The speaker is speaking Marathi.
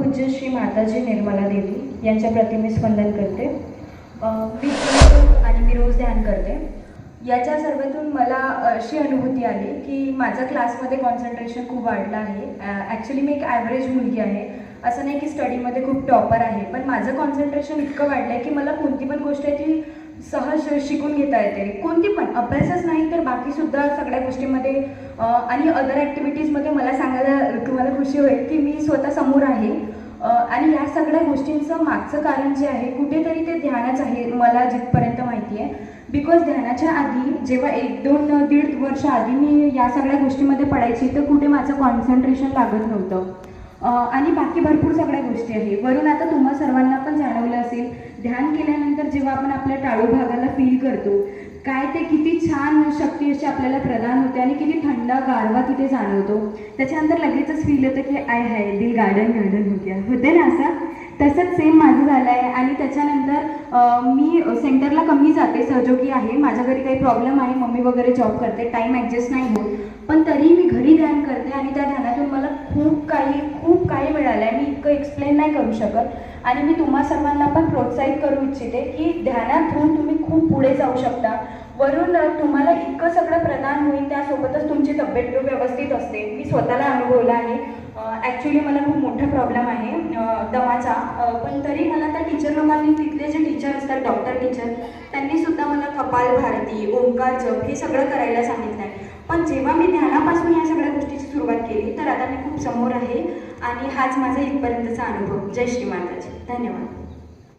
पूज्य श्री माताजी निर्मला देवी यांच्या प्रतिमेस वंदन करते. मी आणि मी रोज ध्यान करते. याच्या सर्वातून मला अशी अनुभूती आली की माझं क्लासमध्ये कॉन्सन्ट्रेशन खूप वाढलं आहे. ॲक्च्युली मी एक ॲव्हरेज मुलगी आहे. असं नाही की स्टडीमध्ये खूप टॉपर आहे पण माझं कॉन्सन्ट्रेशन इतकं वाढलं आहे की मला कोणती पण गोष्ट आहे ती सहज शिकून घेता येते. कोणती पण अभ्यासच नाही तर बाकीसुद्धा सगळ्या गोष्टीमध्ये आणि अदर ॲक्टिव्हिटीजमध्ये मला सांगायला तुम्हाला खुशी होईल की मी स्वतः समोर आहे. आणि या सगळ्या गोष्टींचं मागचं कारण जे आहे कुठेतरी ते ध्यानच आहे मला जिथपर्यंत माहिती आहे. बिकॉज ध्यानाच्या आधी जेव्हा एक दोन दीड वर्ष आधी मी या सगळ्या गोष्टीमध्ये पडायची तर कुठे माझं कॉन्सन्ट्रेशन लागत नव्हतं. आणि बाकी भरपूर सगळ्या गोष्टी आहे. वरून आता तुम्हा सर्वांना पण ध्यान केल्यानंतर जेव्हा आपण आपल्या टाळू भागाला फील करतो काय ते किती छान शक्ती अशी आपल्याला प्रदान होते आणि किती थंड गारवा तिथे जाणवतो. त्याच्यानंतर लगेचच फील होतं की आय हाय दिल गार्डन गार्डन हो गया. होते ना असं? तसंच सेम माझं झालं आहे आणि त्याच्यानंतर मी सेंटरला कमी जाते सहजोगी आहे. माझ्या घरी काही प्रॉब्लेम आहे मम्मी वगैरे जॉब करते टाईम ॲडजस्ट नाही होत. पण तरी मी घरी ध्यान करते आणि त्या ध्यानातून मला खूप काही खूप काही मिळालं आहे मी इतकं एक्सप्लेन नाही करू शकत. आणि मी तुम्हा सर्वांना पण प्रोत्साहित करू इच्छिते की ध्यानात होऊन तुम्ही खूप पुढे जाऊ शकता. वरून तुम्हाला इतकं सगळं प्रदान होईल त्यासोबतच तुमची तब्येत व्यवस्थित असते. मी स्वतःला अनुभवलं आहे. ॲक्च्युली मला खूप मोठा प्रॉब्लेम आहे दमाचा पण तरी मला त्या टीचर लोकांनी तिथले जे टीचर असतात डॉक्टर टीचर त्यांनीसुद्धा मला कपाल भारती ओंकार जप हे सगळं करायला सांगितलं आहे पण जेव्हा मी ध्यानापासून या सगळ्या गोष्टीची सुरुवात केली तर आता मी खूप समोर आहे आणि हाच माझा इथपर्यंतचा अनुभव. जय श्री माताजी. धन्यवाद.